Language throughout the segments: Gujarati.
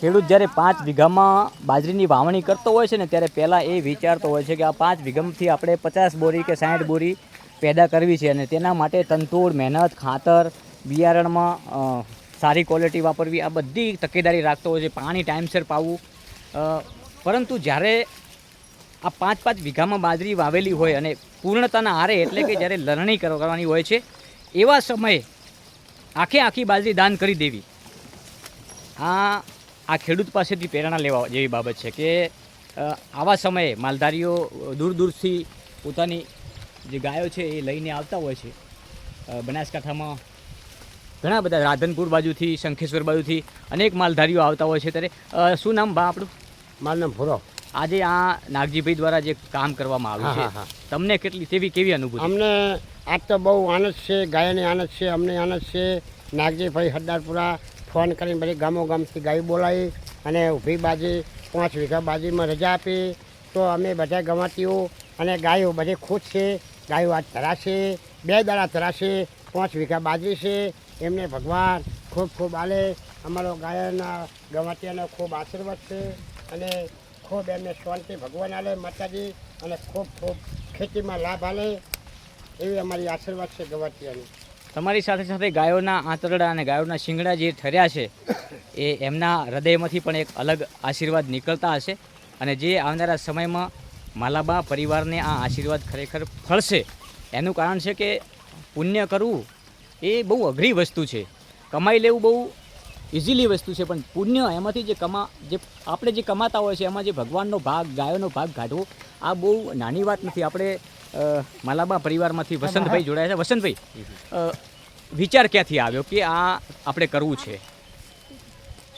ખેડૂત જ્યારે પાંચ વીઘામાં બાજરીની વાવણી કરતો હોય છે ને, ત્યારે પહેલાં એ વિચારતો હોય છે કે આ પાંચ વીઘમથી આપણે પચાસ બોરી કે સાઠ બોરી પેદા કરવી છે અને તેના માટે તંતુર, મહેનત, ખાતર, બિયારણમાં સારી ક્વોલિટી વાપરવી, આ બધી તકેદારી રાખતો હોય છે, પાણી ટાઈમસર પાવું. પરંતુ જ્યારે આ પાંચ પાંચ વીઘામાં બાજરી વાવેલી હોય અને પૂર્ણતાના આરે એટલે કે જ્યારે લણણી કરવાની હોય છે, એવા સમયે આખે આખી બાજરી દાન કરી દેવી. આ આ ખેડૂત પાસેથી પ્રેરણા લેવા જેવી બાબત છે કે આવા સમયે માલધારીઓ દૂર દૂરથી પોતાની જે ગાયો છે એ લઈને આવતા હોય છે. બનાસકાંઠામાં ઘણા બધા રાધનપુર બાજુથી શંખેશ્વર બાજુથી અનેક માલધારીઓ આવતા હોય છે. ત્યારે શું નામ બા આપણું? મારું નામ ભૂરો આજે આ નાગજીભાઈ દ્વારા જે કામ કરવામાં આવ્યું છે. તમને કેટલી તેવી કેવી અનુભૂતિ? અમને આજ તો બહુ આનંદ છે ગાયને આનંદ છે અમને આનંદ છે. નાગજીભાઈ હરદારપુરા ફોન કરીને બધી ગામો ગામથી ગાયો બોલાવી અને ઊભી બાજી, પાંચ વીઘા બાજીમાં રજા આપી. તો અમે બધા ગમાતીઓ અને ગાયો બધી ખુશ છે. ગાયો આજ ધરાશે બે દાડા ધરાશે પાંચ વીઘા બાજરી છે. એમને ભગવાન ખૂબ ખૂબ આલે. અમારો ગાયના ગમાતીઓનો ખૂબ આશીર્વાદ છે અને ખૂબ એમને શાંતિ ભગવાન આલે, માતાજી, અને ખૂબ ખૂબ ખેતીમાં લાભ આલે. એવી અમારી આશીર્વાદ છે ગવાટીયાની તમારી સાથે સાથે ગાયોના આંતરડા અને ગાયોના શિંગડા જે ઠર્યા છે, એ એમના હૃદયમાંથી પણ એક અલગ આશીર્વાદ નીકળતા હશે અને જે આવનારા સમયમાં માલાબા પરિવારને આ આશીર્વાદ ખરેખર ફળશે, એનું કારણ છે કે પુણ્ય કરવું એ બહુ અઘરી વસ્તુ છે. કમાઈ લેવું બહુ ઇઝીલી વસ્તુ છે, પણ પુણ્ય એમાંથી જે કમા, જે આપણે જે કમાતા હોય છે, એમાં જે ભગવાનનો ભાગ, ગાયોનો ભાગ કાઢવો, આ બહુ નાની વાત નથી. આપણે માલાબા પરિવારમાંથી વસંતભાઈ જોડાયા છે. વસંતભાઈ વિચાર ક્યાંથી આવ્યો કે આ આપણે કરવું છે?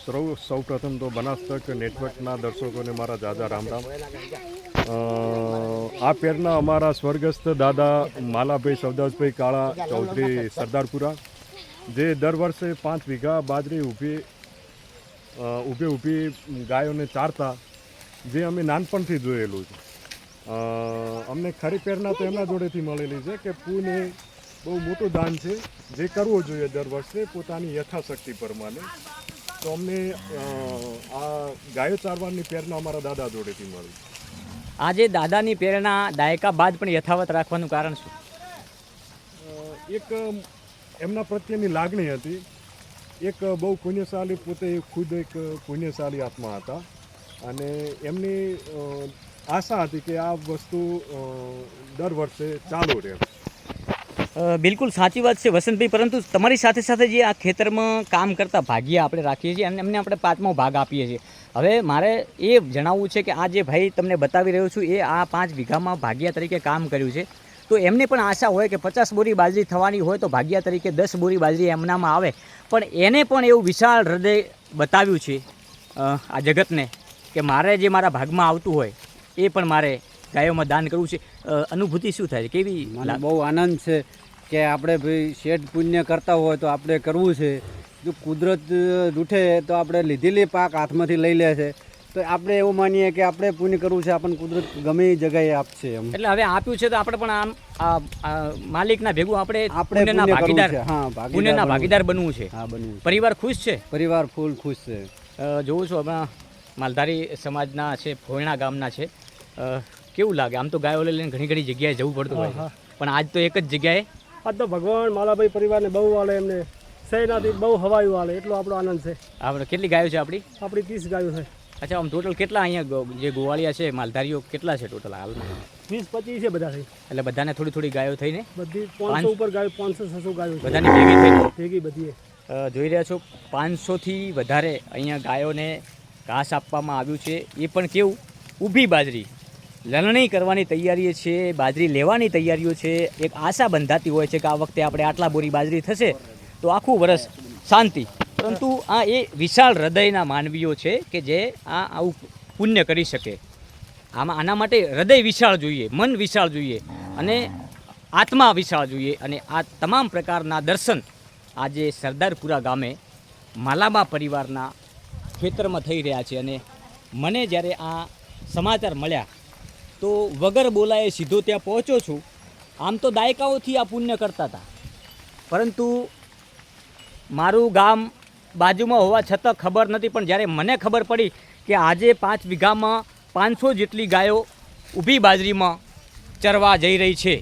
સૌ સૌ પ્રથમ તો બનાસતક નેટવર્કના દર્શકોને મારા દાદા રામ રામ આ પેરના અમારા સ્વર્ગસ્થ દાદા માલાભાઈ સવદાસભાઈ કાળા ચૌધરી સરદારપુરા જે દર વર્ષે પાંચ વીઘા બાજરી ઊભી ઊભી ઊભી ગાયોને ચારતા જે અમે નાનપણથી જોયેલું છે. અમને ખરી પ્રેરણા તો એમના જોડેથી મળેલી છે કે પૂને બહુ મોટું દાન છે. જે કરવું જોઈએ દર વર્ષે પોતાની યથાશક્તિ પ્રમાણે. તો અમને આ ગાયો ચારવાની પ્રેરણા અમારા દાદા જોડેથી મળી. આજે દાદાની પ્રેરણા દાયકા બાદ પણ યથાવત રાખવાનું કારણ શું? એક એમના પ્રત્યેની લાગણી હતી. એક બહુ પુણ્યશાળી પોતે ખુદ એક પુણ્યશાળી આત્મા હતા. અને એમની આશા હતી કે આ વસ્તુ દર વર્ષે ચાલુ રહે. બિલકુલ સાચી વાત છે વસંતભાઈ, પરંતુ તમારી સાથે સાથે જે આ ખેતરમાં કામ કરતા ભાગીયા આપણે રાખીએ છીએ અને એમને આપણે પાંચમો ભાગ આપીએ છીએ. હવે મારે એ જણાવવું છે કે આ જે ભાઈ તમને બતાવી રહ્યો છું, એ આ પાંચ વીઘામાં ભાગિયા તરીકે કામ કર્યું છે. તો એમને પણ આશા હોય કે પચાસ બોરી બાજરી થવાની હોય તો ભાગિયા તરીકે દસ બોરી બાજરી એમનામાં આવે. પણ એને પણ એવું વિશાળ હૃદય બતાવ્યું છે આ જગતને, કે મારે જે મારા ભાગમાં આવતું હોય એ પણ મારે ગાયોમાં દાન કરવું છે. અનુભૂતિ શું થાય? છે કેવી મને બહુ આનંદ છે કે આપણે ભાઈ શેઠ પુણ્ય કરતા હોય તો આપણે કરવું છે. જો કુદરત રૂઠે તો આપણે લીધેલી પાક હાથમાંથી લઈ લે છે. તો આપણે એવું માનીએ કે આપણે પુણ્ય કરવું છે આપણને કુદરત ગમે એ જગ્યાએ આપશે એમ. એટલે હવે આપ્યું છે તો આપણે પણ આમ માલિકના ભેગું આપણે આપણે ભાગીદાર હા પુણ્યના ભાગીદાર. બનવું છે. હા બનવું પરિવાર ખુશ છે? પરિવાર ફૂલ ખુશ છે. જોઉં છું હમણાં માલધારી સમાજના છે ફોયણા ગામના છે. કેવું લાગે? આમ તો ગાયો લઈને ઘણી ઘણી જગ્યાએ જવું પડતું હોય છે. પણ આજ તો એક જ જગ્યાએ? આજ તો ભગવાન માલાભાઈ પરિવારને બહુ વાલે એમને. સહેનાથી બહુ હવાયું વાલે એટલો આપણો આનંદ છે. આપણે કેટલી ગાયો છે આપણી? આપણી ત્રીસ ગાયો છે. અચ્છા આમ ટોટલ કેટલા અહીંયા ગો- જે ગોવાળિયા છે માલધારીઓ કેટલા છે ટોટલ હાલમાં? વીસ પચીસ છે બધા થઈ એટલે બધાને થોડી થોડી ગાયો થઈને? બધી પાંચસો ઉપર ગાયો પાંચસો છસો ગાયો છે. બધાની ભેગી થઈને? ભેગી બધી અ, જોઈ રહ્યા છો પાંચસોથી વધારે અહીંયા ગાયોને ઘાસ આપવામાં આવ્યું છે. એ પણ કેવું? ઊભી બાજરી. લણણી કરવાની તૈયારીઓ છે બાજરી લેવાની તૈયારીઓ છે. એક આશા બંધાતી હોય છે કે આ વખતે આપણે આટલા બોરી બાજરી થશે તો આખું વરસ શાંતિ. પરંતુ આ એ વિશાળ હૃદયના માનવીઓ છે કે જે આ આવું પુણ્ય કરી શકે. આમાં આના માટે હૃદય વિશાળ જોઈએ, મન વિશાળ જોઈએ અને આત્મા વિશાળ જોઈએ અને આ તમામ પ્રકારના દર્શન આજે સરદારપુરા ગામે માલાબા પરિવારના ખેતરમાં થઈ રહ્યા છે અને મને જ્યારે આ સમાચાર મળ્યા તો વગર બોલાએ સીધો ત્યાં પહોંચ્યો છું. આમ તો દાયકાઓથી આ પુણ્ય કરતા હતા. પરંતુ મારું ગામ બાજુમાં હોવા છતાં ખબર નથી, પણ જ્યારે મને ખબર પડી કે આજે પાંચ વીઘામાં પાંચસો જેટલી ગાયો ઊભી બાજરીમાં ચરવા જઈ રહી છે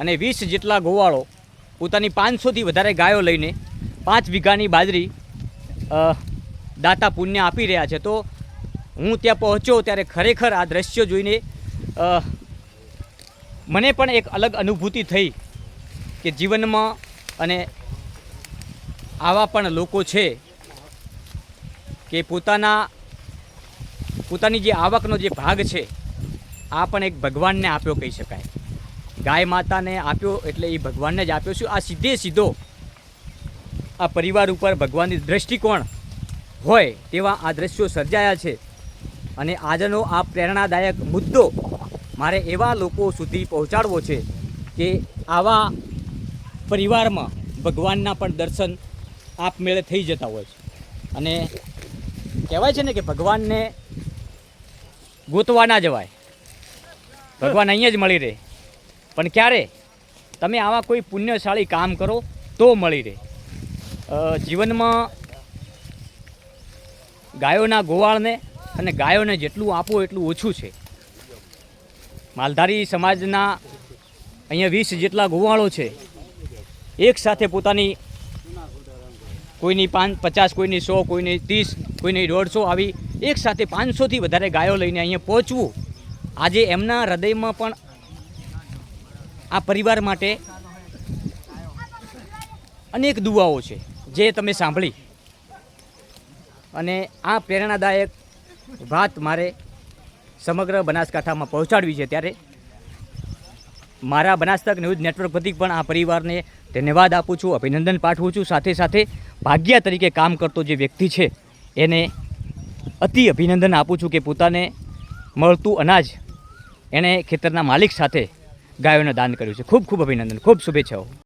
અને વીસ જેટલા ગોવાળો પોતાની પાંચસોથી વધારે ગાયો લઈને પાંચ વીઘાની બાજરી દાતા પુણ્ય આપી રહ્યા છે. તો હું ત્યાં પહોંચ્યો ત્યારે ખરેખર આ દ્રશ્ય જોઈને મને પણ એક અલગ અનુભૂતિ થઈ કે જીવનમાં અને આવા પણ લોકો છે કે પોતાના, પોતાની જે આવકનો જે ભાગ છે, આ પણ એક ભગવાનને આપ્યો કહી શકાય. ગાય માતાને આપ્યો એટલે એ ભગવાનને જ આપ્યો છું. આ સીધે સીધો આ પરિવાર ઉપર ભગવાનની દૃષ્ટિકોણ હોય તેવા આ દ્રશ્યો સર્જાયા છે. અને આજનો આ પ્રેરણાદાયક મુદ્દો મારે એવા લોકો સુધી પહોંચાડવો છે કે આવા પરિવારમાં ભગવાનના પણ દર્શન આપમેળે થઈ જતા હોય છે. અને કહેવાય છે ને કે ભગવાનને ગોતવા ના જવાય. ભગવાન અહીંયા જ મળી રહે. પણ ક્યારે? તમે આવા કોઈ પુણ્યશાળી કામ કરો તો મળી રહે. જીવનમાં ગાયોના ગોવાળને અને ગાયોને જેટલું આપો એટલું ઓછું છે. માલધારી સમાજના અહીંયા વીસ જેટલા ગોવાળો છે, એક સાથે પોતાની કોઈની પાંચ, પચાસ, કોઈની સો, કોઈની ત્રીસ, કોઈની દોઢસો આવી એક સાથે પાંચસોથી વધારે ગાયો લઈને અહીંયા પહોંચવું, આજે એમના હૃદયમાં પણ આ પરિવાર માટે અનેક દુવાઓ છે, જે તમે સાંભળી. અને આ પ્રેરણાદાયક વાત મારે સમગ્ર બનાસકાંઠામાં પહોંચાડવી છે ત્યારે મારા બનાસતક ન્યૂઝ નેટવર્ક પરથી પણ આ પરિવારને ધન્યવાદ આપું છું, અભિનંદન પાઠવું છું. સાથે સાથે ભાગ્યા તરીકે કામ કરતો જે વ્યક્તિ છે, એને અતિ અભિનંદન આપું છું કે પોતાને મળતું અનાજ એણે ખેતરના માલિક સાથે ગાયોને દાન કર્યું છે. ખૂબ ખૂબ અભિનંદન, ખૂબ શુભેચ્છાઓ.